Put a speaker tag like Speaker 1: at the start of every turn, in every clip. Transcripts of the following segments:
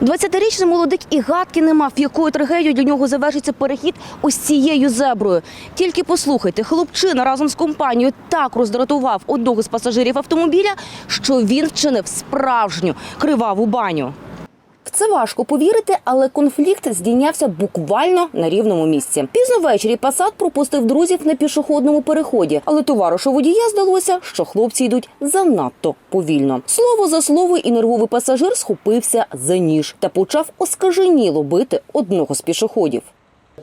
Speaker 1: 20-річний молодик і гадки не мав, якою трагедією для нього завершиться перехід ось цією зеброю. Тільки послухайте, хлопчина разом з компанією так роздратував одного з пасажирів автомобіля, що він вчинив справжню криваву баню. Це важко повірити, але конфлікт здійнявся буквально на рівному місці. Пізно ввечері Пасад пропустив друзів на пішохідному переході, але товаришу водія здалося, що хлопці йдуть занадто повільно. Слово за слово, і нервовий пасажир схопився за ніж та почав оскаженіло бити одного з пішоходів.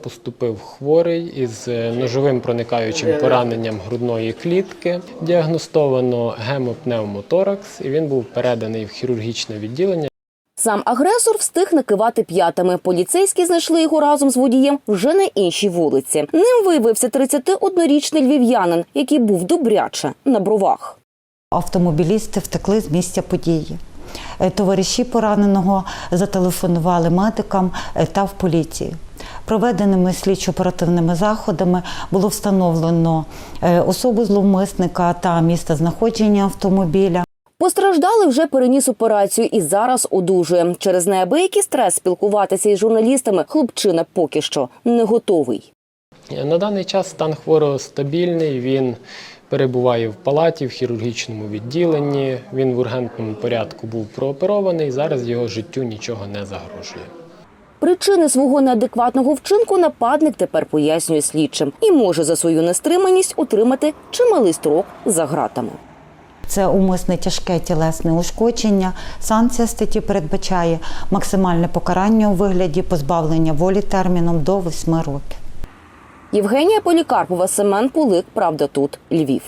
Speaker 2: Поступив хворий із е, ножовим проникаючим пораненням грудної клітки. Діагностовано гемопневмоторакс, і він був переданий в хірургічне відділення.
Speaker 1: Сам агресор встиг накивати п'ятами. Поліцейські знайшли його разом з водієм вже на іншій вулиці. Ним виявився 31-річний львів'янин, який був добряче на бровах.
Speaker 3: Автомобілісти втекли з місця події. Е, Товариші пораненого зателефонували медикам е, та в поліцію. Проведеними слідчо-оперативними заходами було встановлено е, особу зловмисника та місце знаходження автомобіля.
Speaker 1: Постраждалий вже переніс операцію і зараз одужує. Через неабиякий стрес спілкуватися із журналістами хлопчина поки що не готовий.
Speaker 2: На даний час стан хворого стабільний. Він перебуває в палаті в хірургічному відділенні. Він в ургентному порядку був прооперований. Зараз його життю нічого не загрожує.
Speaker 1: Причини свого неадекватного вчинку нападник тепер пояснює слідчим і може за свою нестриманість отримати чималий строк за ґратами.
Speaker 3: Це умисне тяжке тілесне ушкодження. Санкція статті передбачає максимальне покарання у вигляді позбавлення волі терміном до 8 років.
Speaker 1: Євгенія Полікарпова, Семен Пулик. Правда тут Львів.